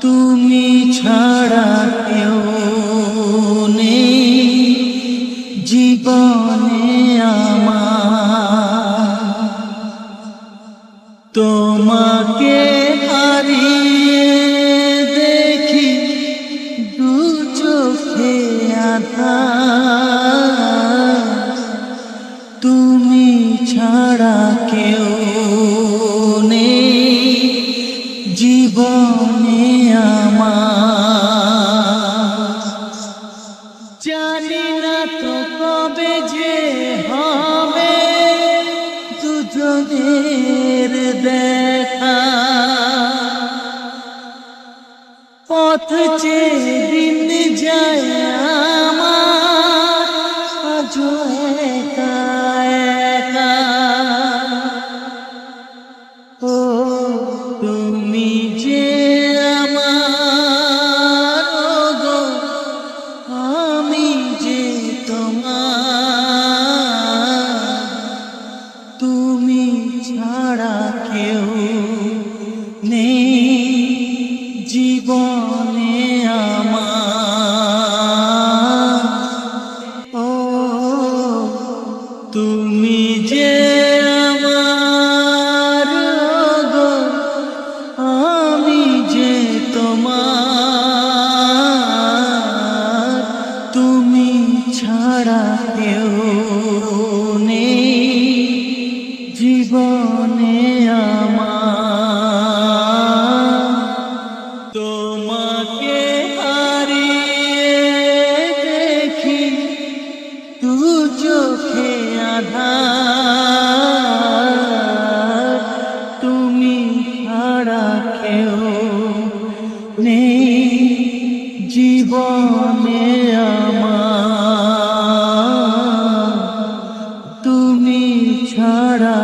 তুমি ছাড়া কেউ নেই। জীবনে আমার তোমাকে হারিয়ে দেখি দু চোখে তুমি ছাড়া কেউ তো কবে যে হবে দুজনের দেখা। পথ চেয়ে দিন যায় আমার আজও একা একা। ও তুমি যে আমার গো আমি যে তোমার তুমি ছাড়া কেউ নেই। জীবনে তোমাকে কেউ নেই জীবনে আমার তুমি ছাড়া